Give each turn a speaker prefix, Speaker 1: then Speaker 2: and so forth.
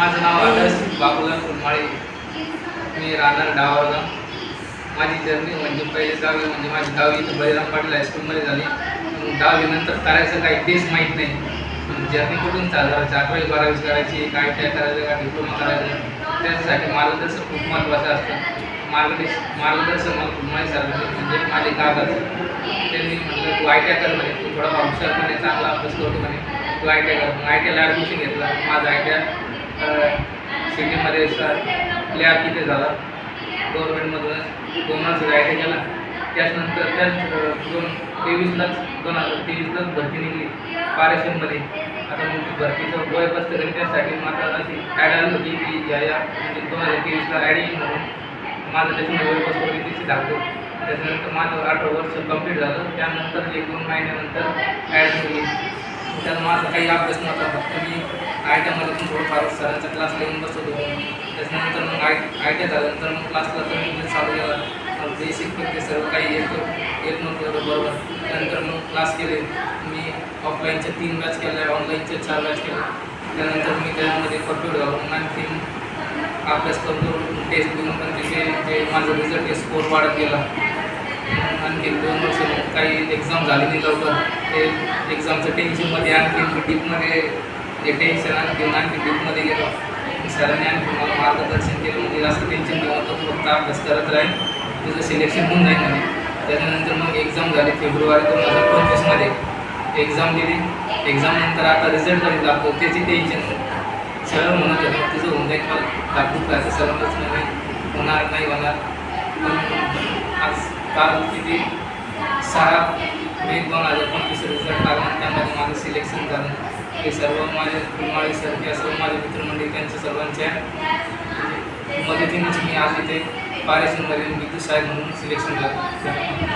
Speaker 1: माझं नाव आदर्श बाबूलाल कुंभाळे मी राहणार डावारगाव माझी जर्नी म्हणजे पहिले दहावी म्हणजे माझी दहावी इथं बळीराम पाटील हायस्कूलमध्ये झाली. दहावीनंतर करायचं काही तेच माहीत नाही. जर्नी कुठून चालू अकरावी बारावी करायची काय काय करायचं काय डिप्लोमा करायचं? त्याच्यासाठी मार्गदर्शन खूप महत्त्वाचं असतं. मार्गदर्श मार्गदर्शन मला खूप माहिती झालं म्हणजे माझे कागद त्यांनी म्हटलं तू आय टी आय कर म्हणे. तू थोडा हुशारपणे चांगला अभ्यास करतो म्हणे. तू आय टी आय कर. मग आय टी आयला ॲडमिशन घेतलं. माझं आय टी आय सिटीमध्ये सर तिथे किती झाला. गव्हर्नमेंटमधून दोन गायडे केला त्याच्यानंतर त्याच दोन तेवीसलाच दोन हजार तेवीसलाच भरती निघली. पारेशनमध्ये. आता मग भरतीचं वय बसतं तरी त्यासाठी मात्र अशी ॲड आली होती की या या म्हणजे दोन हजार तेवीसला ॲड येईल म्हणून. माझं त्याच्यामध्ये वय बसतो तिथे दाखवतो त्याच्यानंतर माझं अठरा वर्ष कंप्लीट झालं. त्यानंतर एक दोन महिन्यानंतर ॲड निघली. त्यात माझा काही अभ्यास नव्हता. फक्त मी आय टीमध्ये पण थोडंफार सरांचा क्लास घेऊन बसत होतो. त्याच्यानंतर मग आय आय टी आय झाल्यानंतर मग क्लासला तर मी चालू केला. बेसिक ते सर्व काही येत येत नव्हतं बरोबर. त्यानंतर मग क्लास केले. मी ऑफलाईनचे तीन बॅच केले ऑनलाईनचे चार बॅच केले. त्यानंतर मी त्यामध्ये झाला मग आणखी अभ्यास करून टेस्ट देऊन पण तिथे ते माझं रिझल्ट स्कोर वाढत गेला. आणखी दोन वर्ष काही एक्झाम झाली नाही लवकर. ते एक्झामचं टेन्शनमध्ये आणखी डीपमध्ये जे टेन्शन आणखी आणखी गेलो. सरांनी आणखी मला मार्गदर्शन केलं. म्हणजे जास्त टेन्शन घेऊन तो फक्त अभ्यास करत राहील. तुझं सिलेक्शन होऊन जाईल म्हणे. त्याच्यानंतर मग एक्झाम झाली फेब्रुवारी दोन हजार पंचवीसमध्ये एक्झाम दिली. एक्झामनंतर आता रिझल्ट कधी लागतो त्याची टेन्शन सर म्हणत होते तुझं होऊन जाईल मला दाखवून राहायचं सरळच नाही होणार नाही होणार. पण आज काल किती? सहा मे दोन हजार पंचवीस रिझल्ट लागला त्यामध्ये माझं सिलेक्शन झालं हे सर्व माझे फुलमाळी सर किंवा सर्व माझे मित्रमंडळी त्यांच्या सर्वांच्या मदतीनेच मी आज इथे पारेसनमध्ये विद्युत साहेब म्हणून सिलेक्शन झालं